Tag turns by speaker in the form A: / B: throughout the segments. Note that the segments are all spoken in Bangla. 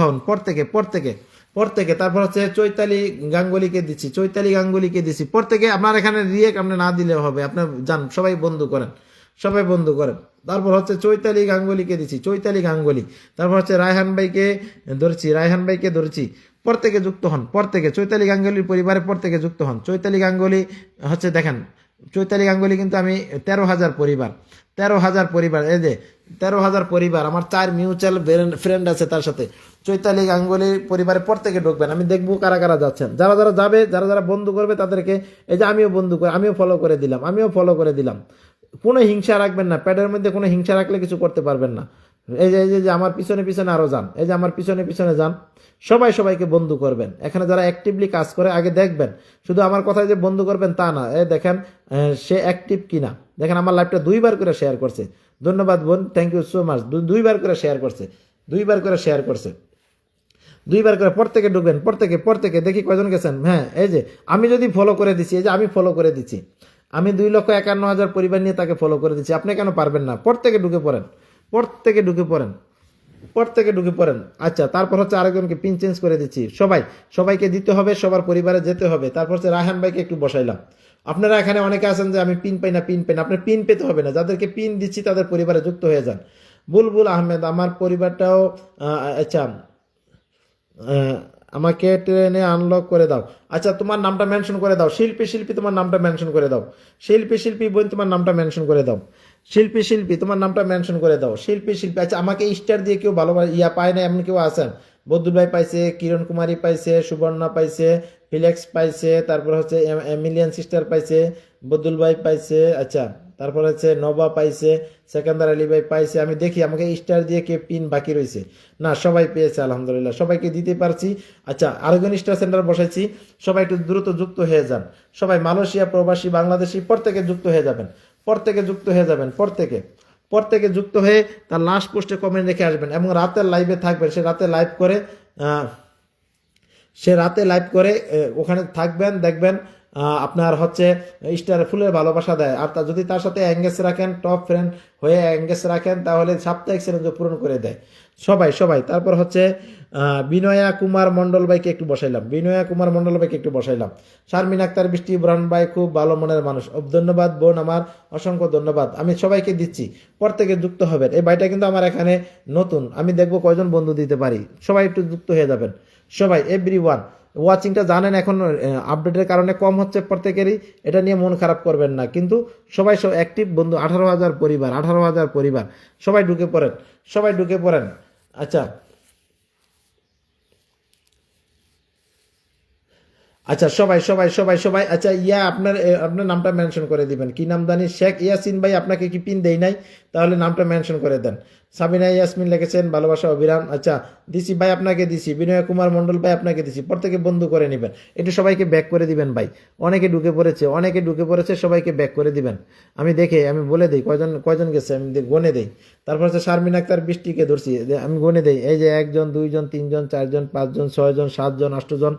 A: হন প্রত্যেকে প্রত্যেকে প্রত্যেকে তারপর হচ্ছে চৈতালি গাঙ্গুলিকে দিচ্ছি চৈতালি গাঙ্গুলিকে দিচ্ছি প্রত্যেকে আপনার এখানে রিয়ে আপনি না দিলে হবে আপনার যান সবাই বন্ধু করেন সবাই বন্ধু করেন তারপর হচ্ছে চৈতালি গাঙ্গুলিকে দিচ্ছি চৈতালি গাঙ্গুলি তারপর হচ্ছে রায়হান ভাইকে ধরছি রায়হান ভাইকে ধরেছি প্রত্যেকে যুক্ত হন প্রত্যেকে চৈতালি গাঙ্গুলির পরিবারে প্রত্যেকে যুক্ত হন চৈতালি গাঙ্গুলি হচ্ছে দেখেন চৈতালি গাঙ্গুলি কিন্তু আমি তেরো হাজার পরিবার তেরো হাজার পরিবার এই যে তেরো হাজার পরিবার আমার চার মিউচুয়াল ফ্রেন্ড আছে তার সাথে চৈতালি গাঙ্গুলি পরিবারে প্রত্যেকে ঢুকবেন আমি দেখবো কারা কারা যাচ্ছেন যারা যারা যাবে যারা যারা বন্ধু করবে তাদেরকে এই যে আমিও বন্ধু করে আমিও ফলো করে দিলাম আমিও ফলো করে দিলাম কোনো হিংসা রাখবেন না প্যাডের মধ্যে কোনো হিংসা রাখলে কিছু করতে পারবেন না এই যে এই যে আমার পিছনে পিছনে আরও যান এই যে আমার পিছনে পিছনে যান সবাই সবাইকে বন্ধু করবেন এখানে যারা অ্যাক্টিভলি কাজ করে আগে দেখবেন শুধু আমার কথায় যে বন্ধু করবেন তা না এ দেখেন সে অ্যাক্টিভ কিনা দেখেন আমার লাইফটা দুইবার করে শেয়ার করছে ধন্যবাদ বোন থ্যাংক ইউ সো মাচ দুইবার করে শেয়ার করছে দুইবার করে শেয়ার করছে দুইবার করে প্রত্যেকে ঢুকবেন প্রত্যেকে প্রত্যেকে দেখি কয়জন গেছেন হ্যাঁ এই যে আমি যদি ফলো করে দিছি এই যে আমি ফলো করে দিচ্ছি আমি দুই লক্ষ একান্ন হাজার পরিবার নিয়ে তাকে ফলো করে দিচ্ছি আপনি কেন পারবেন না প্রত্যেকে ঢুকে পড়েন প্রত্যেকে ঢুকে পড়েন প্রত্যেকে ঢুকে পড়েন আচ্ছা তারপর হচ্ছে আরেকজনকে পিন চেঞ্জ করে দিচ্ছি সবাই সবাইকে দিতে হবে সবার পরিবারে যেতে হবে তারপর হচ্ছে রায়হান ভাইকে একটু বসাইলাম আপনারা এখানে অনেকে আছেন যে আমি পিন পাই না পিন পাই না আপনার পিন পেতে হবে না যাদেরকে পিন দিচ্ছি তাদের পরিবারে যুক্ত হয়ে যান বুলবুল আহমেদ আমার পরিবারটাও আচ্ছা আমাকে ট্রেনে আনলক করে দাও আচ্ছা তোমার নামটা মেনশন করে দাও শিল্পী শিল্পী তোমার নামটা মেনশন করে দাও শিল্পী শিল্পী বোন তোমার নামটা মেনশন করে দাও শিল্পী শিল্পী তোমার নামটা মেনশন করে দাও শিল্পী শিল্পী আচ্ছা আমাকে স্টার দিয়ে কেউ ভালো ইয়া পায় না এমন কেউ আছেন বদুল ভাই পাইছে কিরণ কুমারী পাইছে সুবর্ণা পাইছে ফিলেক্স পাইছে তারপর হচ্ছে এমিলিয়ান সিস্টার পাইছে বদুল ভাই পাইছে আচ্ছা তারপরে হচ্ছে নবা পাইছে সেকেন্দার আলী ভাই পাইছে আমি দেখি আমাকে স্টার দিয়ে কে পিন বাকি রয়েছে না সবাই পেয়েছে আলহামদুলিল্লাহ সবাইকে দিতে পারছি আচ্ছা আরেকজন স্টার সেন্টার বসাইছি সবাই একটু দ্রুত যুক্ত হয়ে যান সবাই মালয়েশিয়া প্রবাসী বাংলাদেশি প্রত্যেকে যুক্ত হয়ে যাবেন প্রত্যেকে যুক্ত হয়ে যাবেন প্রত্যেকে প্রত্যেকে যুক্ত হয়ে তার লাস্ট পোস্টে কমেন্ট রেখে আসবেন এবং রাতের লাইভে থাকবেন সে রাতে লাইভ করে সে রাতে লাইভ করে ওখানে থাকবেন দেখবেন আপনার হচ্ছে স্টার ফুলের ভালোবাসা দেয় আর যদি তার সাথে অ্যাঙ্গেজ রাখেন টপ ফ্রেন্ড হয়ে অ্যাঙ্গেজ রাখেন তাহলে সাপ্তাহিক চ্যালেঞ্জ পূরণ করে দেয় সবাই সবাই তারপর হচ্ছে বিনয়া কুমার মণ্ডল ভাইকে একটু বসাইলাম বিনয়া কুমার মণ্ডল ভাইকে একটু বসাইলাম শারমিন আক্তার বৃষ্টি ব্রহণ ভাই খুব ভালো মনের মানুষ ধন্যবাদ বোন আমার অসংখ্য ধন্যবাদ আমি সবাইকে দিচ্ছি প্রত্যেকে যুক্ত হবেন এই ভাইটা কিন্তু আমার এখানে নতুন আমি দেখবো কয়জন বন্ধু দিতে পারি সবাই একটু যুক্ত হয়ে যাবেন সবাই এভরি ওয়ান ওয়াচিংটা জানেন এখন আপডেটের কারণে কম হচ্ছে প্রত্যেকেরই এটা নিয়ে মন খারাপ করবেন না কিন্তু সবাই সব অ্যাক্টিভ বন্ধু আঠারো হাজার পরিবার আঠারো হাজার পরিবার সবাই ঢুকে পড়েন সবাই ঢুকে পড়েন আচ্ছা আচ্ছা সবাই সবাই সবাই সবাই আচ্ছা ইয়া আপনার আপনার নামটা মেনশন করে দিবেন কি নাম জানি শেখ ইয়াসিন ভাই আপনাকে কি পিন দেই নাই তাহলে নামটা মেনশন করে দেন সাবিনা ইয়াসমিন লিখেছেন ভালোবাসা অভিরাম আচ্ছা দিছি ভাই আপনাকে দিছি বিনয় কুমার মণ্ডল ভাই আপনাকে দিছি প্রত্যেকে বন্ধু করে নেবেন একটু সবাইকে ব্যাক করে দিবেন ভাই অনেকে ঢুকে পড়েছে অনেকে ঢুকে পড়েছে সবাইকে ব্যাক করে দিবেন আমি দেখে আমি বলে দিই কয়জন কয়জন গেছে আমি গনে দেই তারপর হচ্ছে শারমিন আক্তার বৃষ্টিকে ধরছি আমি গনে দেই এই যে একজন দুইজন তিনজন চারজন পাঁচজন ছয়জন সাতজন আষ্টজন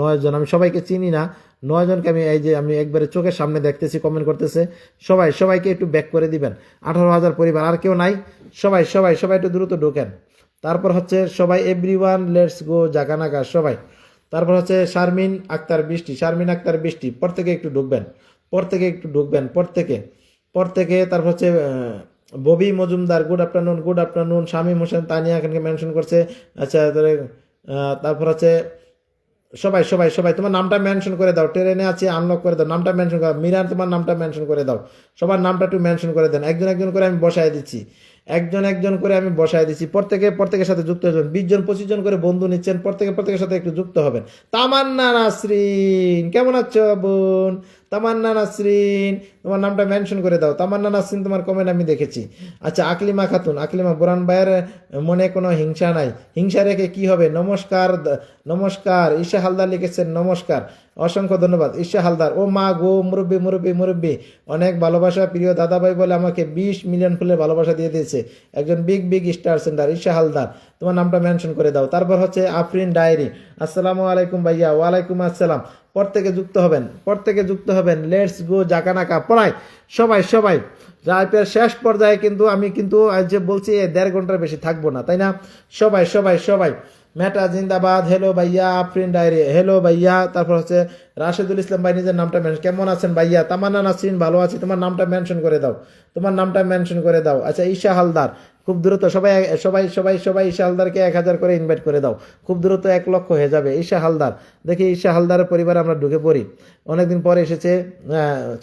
A: নয়জন আমি সবাইকে চিনি না নয়জনকে আমি এই যে আমি একবারে চোখের সামনে দেখতেছি কমেন্ট করতেছে সবাই সবাইকে একটু ব্যাক করে দিবেন আঠারো হাজার পরিবার আর কেউ নাই সবাই সবাই সবাই একটু দ্রুত ঢোকেন তারপর হচ্ছে সবাই এভরি ওয়ান লেটস গো জাগানাগা সবাই তারপর হচ্ছে শারমিন আক্তার বৃষ্টি শারমিন আক্তার বৃষ্টি প্রত্যেকে একটু ঢুকবেন প্রত্যেকে একটু ঢুকবেন প্রত্যেকে প্রত্যেকে তারপর হচ্ছে Bobby Majumdar good afternoon good afternoon Shamim Hossain Tania এখানকে মেনশন করছে আচ্ছা তারপর হচ্ছে সবাই সবাই সবাই তোমার নামটা মেনশন করে দাও ট্রেনে আছে আনলক করে দাও নামটা মেনশন করে মিরান তোমার নামটা মেনশন করে দাও সবার নামটা একটু মেনশন করে দেন একজন একজন করে আমি বসায় দিচ্ছি একজন একজন করে আমি বসায় দিচ্ছি প্রত্যেকে প্রত্যেকের সাথে যুক্ত হবেন বিশ জন পঁচিশ জন করে বন্ধু নিচ্ছেন প্রত্যেকে প্রত্যেকের সাথে একটু যুক্ত হবেন তামান্না নাসরিন কেমন আছো বোন তামান্না নাসরিন তোমার নামটা মেনশন করে দাও তামান্না নাসরিন তোমার কমেন্ট আমি দেখেছি আচ্ছা আকলিমা খাতুন আকলিমা বোরান ভাইয়ের মনে কোনো হিংসা নাই হিংসা রেখে কি হবে নমস্কার নমস্কার ঈশা হালদার লিখেছেন নমস্কার অসংখ্য ধন্যবাদ ঈশা হালদার ও মা গো মুরব্বী মুরব্বী মুরব্বী অনেক ভালোবাসা প্রিয় দাদাভাই বলে আমাকে বিশ মিলিয়ন ফুলের ভালোবাসা দিয়ে দিয়েছে একজন big big star centre Isha Haldar তোমার নামটা মেনশন করে দাও তারপর হচ্ছে আফরিন ডায়েরি আসসালামু আলাইকুম ভাইয়া ওয়ালাইকুম আসসালাম পর থেকে যুক্ত হবেন পর থেকে যুক্ত হবেন লেটস গো জাকানাকা পড়ায় সবাই সবাই আইপিএল শেষ পর্যায়ে কিন্তু আমি কিন্তু যে বলছি দেড় ঘন্টার বেশি থাকবো না তাই না সবাই সবাই সবাই মেটা জিন্দাবাদ হেলো ভাইয়া আফরিন ডায়রি হেলো ভাইয়া তারপর হচ্ছে রাশেদুল ইসলাম ভাই নিজের নামটা মেনশন কেমন আছেন ভাইয়া তামান্না নাসরিন ভালো আছি তোমার নামটা মেনশন করে দাও তোমার নামটা মেনশন করে দাও আচ্ছা ঈশা হালদার খুব দ্রুত সবাই সবাই সবাই সবাই ঈশা হালদারকে এক হাজার করে ইনভাইট করে দাও খুব দ্রুত এক লক্ষ হয়ে যাবে ঈশা হালদার দেখি ঈশা হালদারের পরিবারে আমরা ঢুকে পড়ি অনেকদিন পরে এসেছে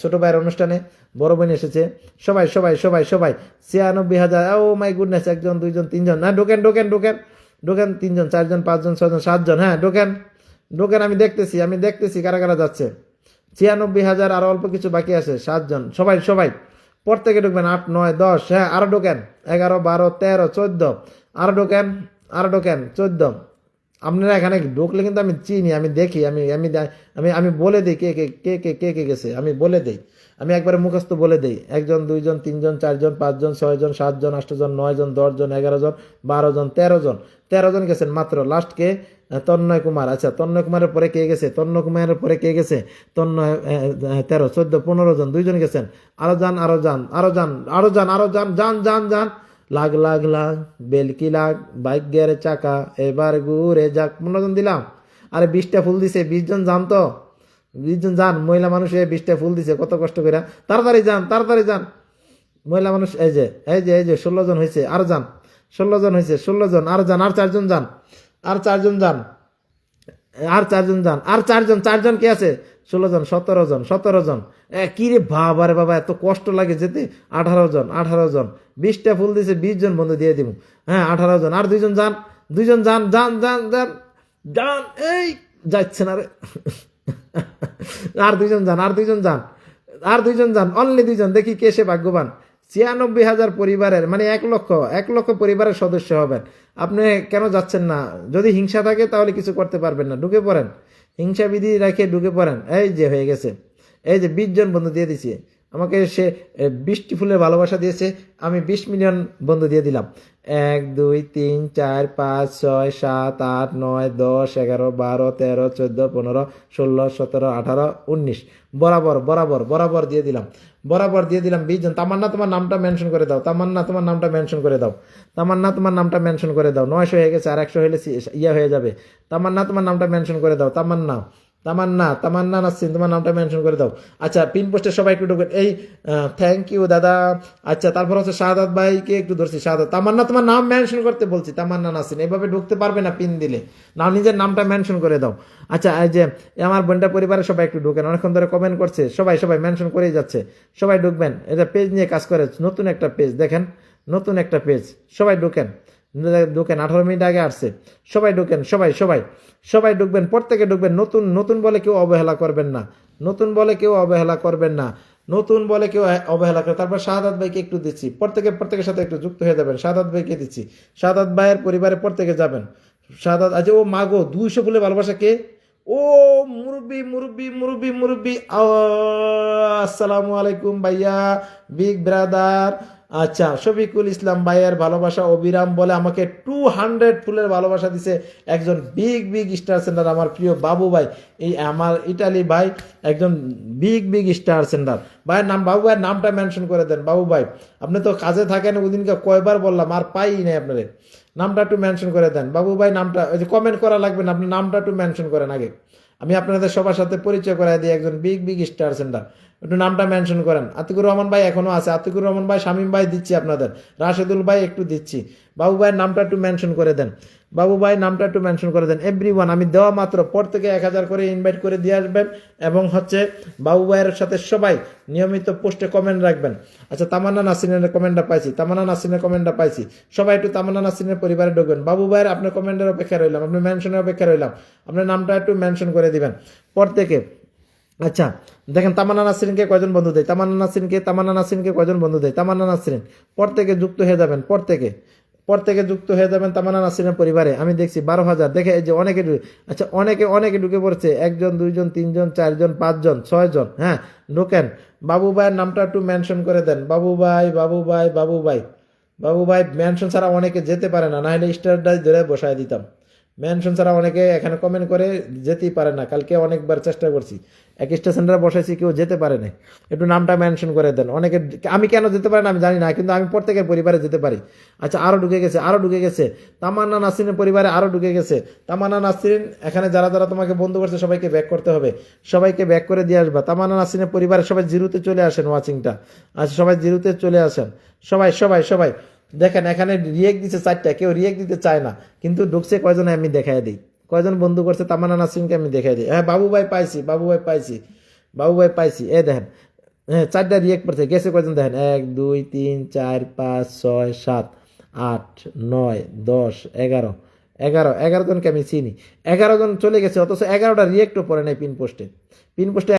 A: ছোটো ভাইয়ের অনুষ্ঠানে বড় বোন এসেছে সবাই সবাই সবাই সবাই ছিয়ানব্বই হাজার ও মাই গুডনেস একজন দুইজন তিনজন না ঢোকেন ঢোকেন ঢোকেন ঢোকেন তিনজন চারজন পাঁচজন ছজন সাতজন হ্যাঁ ঢোকেন ঢোকেন আমি দেখতেছি আমি দেখতেছি কারা কারা যাচ্ছে ছিয়ানব্বই হাজার আরও অল্প কিছু বাকি আছে সাতজন সবাই সবাই প্রত্যেকে ঢুকবেন আট নয় দশ হ্যাঁ আরও ঢোকেন এগারো বারো তেরো চোদ্দ আরও ঢোকেন আরও ঢোকেন চোদ্দ আপনারা এখানে ঢুকলে কিন্তু আমি চিনি আমি দেখি আমি আমি আমি আমি বলে দিই কে কে কে কে কে কে গেছে আমি বলে দিই আমি একবারে মুখস্থ বলে দিই একজন দুইজন তিনজন চারজন পাঁচজন ছয়জন সাতজন আটজন নয়জন দশজন এগারোজন বারোজন তেরোজন তেরোজন গেছেন মাত্র লাস্টকে তন্ময় কুমার আচ্ছা তন্ময় কুমারের পরে কে গেছে তন্ময় কুমারের পরে কে গেছে তন্ময় তেরো চোদ্দ পনেরো জন দুইজন গেছেন আরও যান আরও যান আরও যান আরও যান আরও যান যান যান যান লাগ লাগ লাগ বেলকি লাগ বাইকের চাকা এবার ঘুরে যাক পনেরো জন দিলাম আরে বিশটা ফুল দিছে বিশ জন যান তো বিশ জন যান মহিলা মানুষে বিশটা ফুল দিছে কত কষ্ট করে তাড়াতাড়ি যান তাড়াতাড়ি যান মহিলা মানুষ এই যে এই যে এই যে ষোলো জন হয়েছে আর যান ষোলো জন হয়েছে ষোলো জন আর যান আর চারজন যান আর চারজন যান আর চারজন যান আর চারজন চারজন কে আছে ষোলো জন সতেরো জন সতেরো জন কিরে রে বাবা রে বাবা এত কষ্ট লাগে যেতে আঠারো জন আঠারো জন বিশটা ফুল দিয়েছে বিশ জন বন্ধু দিয়ে দিব হ্যাঁ আঠারো জন আর দুইজন যান দুইজন যান যান যান যান যান এই যাচ্ছে না রে আর দুইজন যান আর দুইজন যান আর দুইজন যান অনলি দুইজন দেখি কে সে ভাগ্যবান ছিয়ানব্বই হাজার পরিবারের মানে এক লক্ষ এক লক্ষ পরিবারের সদস্য হবেন আপনি কেন যাচ্ছেন না যদি হিংসা থাকে তাহলে কিছু করতে পারবেন না ঢুকে পড়েন হিংসা বিধি রেখে ঢুকে পড়েন এই যে হয়ে গেছে এই যে বিশ জন বন্ধু দিয়ে দিছে আমাকে সে বিশটি ফুলের ভালোবাসা দিয়েছে আমি বিশ মিলিয়ন বন্ধু দিয়ে দিলাম এক দুই তিন চার পাঁচ ছয় সাত আট নয় দশ এগারো বারো তেরো চোদ্দো পনেরো ষোলো সতেরো আঠারো উনিশ বরাবর বরাবর বরাবর দিয়ে দিলাম বরাবর দিয়ে দিলাম বিশ জন তামান্না তোমার নামটা মেনশন করে দাও তামান্না তোমার নামটা মেনশন করে দাও তামান্না তোমার নামটা মেনশন করে দাও নয়শো হয়ে গেছে আর একশো হলে ইয়ে হয়ে যাবে তামান্না তোমার নামটা মেনশন করে দাও তামান্না তামান্না তামান্না নাসিন তোমার নামটা মেনশন করে দাও আচ্ছা পিন পোস্টে সবাই একটু এই থ্যাংক ইউ দাদা আচ্ছা তারপর হচ্ছে শাহাদ ভাইকে একটু ধরছি শাহাদ তামান্না তোমার নাম মেনশন করতে বলছি তামান্না নাসিন এইভাবে ঢুকতে পারবে না পিন দিলে না নিজের নামটা মেনশন করে দাও আচ্ছা এই যে আমার বোনটা পরিবারের সবাই একটু ঢুকেন অনেকক্ষণ ধরে কমেন্ট করছে সবাই সবাই মেনশন করেই যাচ্ছে সবাই ঢুকবেন এটা পেজ নিয়ে কাজ করে নতুন একটা পেজ দেখেন নতুন একটা পেজ সবাই ঢুকেন ঢোকেন আঠারো মিনিট আগে আসছে সবাই ঢোকেন সবাই সবাই সবাই ঢুকবেন প্রত্যেকে ঢুকবেন নতুন নতুন বলে কেউ অবহেলা করবেন না নতুন বলে কেউ অবহেলা করবেন না নতুন বলে কেউ অবহেলা করে তারপর শাহাদ ভাইকে একটু দিচ্ছি প্রত্যেকে প্রত্যেকের সাথে একটু যুক্ত হয়ে যাবেন শাহাদ ভাইকে দিচ্ছি শাহাদ ভাইয়ের পরিবারে প্রত্যেকে যাবেন শাহাদ আজ আচ্ছা, ও মাগো দুইশো ফুলে ভালোবাসা কে ও মুরব্বি মুরব্বি মুরব্বি মুরব্বি আসসালামু আলাইকুম ভাইয়া বিগ ব্রাদার আচ্ছা শফিকুল ইসলাম ভাইয়ের ভালোবাসা অবিরাম বলে আমাকে টু হান্ড্রেড ফুলের ভালোবাসা দিছে একজন বিগ বিগ স্টার সেন্টার আমার প্রিয় বাবু ভাই এই আমার ইটালি ভাই একজন বিগ বিগ স্টার সেন্টার ভাইয়ের নাম বাবু ভাইয়ের নামটা মেনশন করে দেন বাবু ভাই আপনি তো কাজে থাকেন ওদিনকে কয়বার বললাম আর পাই নাই আপনাদের নামটা একটু মেনশন করে দেন বাবু ভাই নামটা ওই যে কমেন্ট করা লাগবে না আপনি নামটা একটু মেনশন করেন আগে আমি আপনাদের সবার সাথে পরিচয় করাই দিই একজন বিগ বিগ স্টার সেন্টার একটু নামটা মেনশন করেন আতিকুর রহমান ভাই এখনও আছে আতিকুর রহমান ভাই শামীম ভাই দিচ্ছি আপনাদের রাশেদুল ভাই একটু দিচ্ছি বাবু ভাইয়ের নামটা একটু মেনশন করে দেন বাবু ভাই নামটা একটু মেনশন করে দেন এভরি ওয়ান আমি দেওয়া মাত্র পর থেকে এক হাজার করে ইনভাইট করে দিয়ে আসবেন এবং হচ্ছে বাবু ভাইয়ের সাথে সবাই নিয়মিত পোস্টে কমেন্ট রাখবেন আচ্ছা তামান্না নাসিনের কমেন্টটা পাইছি তামান্না নাসিনের কমেন্টটা পাইছি সবাই একটু তামান্না নাসিনের পরিবারে ঢুকবেন বাবু ভাইয়ের আপনার কমেন্টের অপেক্ষা রইলাম আপনি মেনশনের অপেক্ষা রইলাম আপনার নামটা একটু মেনশন করে দিবেন পর থেকে আচ্ছা দেখেন তামানা নাসরিনকে কয়জন বন্ধু দেয় তামানা নাসরিনকে তামানা নাসরিনকে কয়জন বন্ধু দেয় তামান্না নাসরিন পর থেকে যুক্ত হয়ে যাবেন পর থেকে পর থেকে যুক্ত হয়ে যাবেন তামানা নাসরিনের পরিবারে আমি দেখছি বারো হাজার দেখে যে অনেকে আচ্ছা অনেকে অনেকে ঢুকে পড়ছে একজন দুইজন তিনজন চারজন পাঁচজন ছয়জন হ্যাঁ ঢোকেন বাবু ভাইয়ের নামটা একটু মেনশন করে দেন বাবু ভাই বাবু ভাই বাবু ভাই বাবু ভাই মেনশন ছাড়া অনেকে যেতে পারে না নাহলে স্টারডাই ধরে বসায় দিতাম মেনশন ছাড়া অনেকে এখানে কমেন্ট করে যেতেই পারে না কালকে অনেকবার চেষ্টা করছি এক স্টেশনটা বসেছি কেউ যেতে পারে না একটু নামটা মেনশন করে দেন অনেকে আমি কেন যেতে পারি না আমি জানি না কিন্তু আমি প্রত্যেকের পরিবারে যেতে পারি আচ্ছা আরও ঢুকে গেছে আরও ঢুকে গেছে তামান্না নাসরিনের পরিবারে আরও ঢুকে গেছে তামান্না নাসরিন এখানে যারা যারা তোমাকে বন্ধু করছে সবাইকে ব্যাক করতে হবে সবাইকে ব্যাক করে দিয়ে আসবা তামান্না নাসিনের পরিবারে সবাই জিরোতে চলে আসেন ওয়াচিংটা আচ্ছা সবাই জিরোতে চলে আসেন সবাই সবাই সবাই দেখেন এখানে রিয়েক্ট দিচ্ছে চারটা কেউ রিয়েক্ট দিতে চায় না কিন্তু ঢুকছে কয়জনে আমি দেখাই দিই কয়জন বন্ধু করছে তামানা নাসিমকে আমি দেখাই দিই হ্যাঁ বাবু ভাই পাইছি বাবু ভাই পাইছি বাবু ভাই পাইছি এ দেখেন হ্যাঁ চারটা রিয়েক্ট পড়ছে গেছে কয়জন দেখেন এক দুই তিন চার পাঁচ ছয় সাত আট নয় দশ এগারো এগারো এগারো জনকে আমি চিনি এগারো জন চলে গেছে অথচ এগারোটা রিয়েক্টও পরে নাই পিন পোস্টে পিন পোস্টে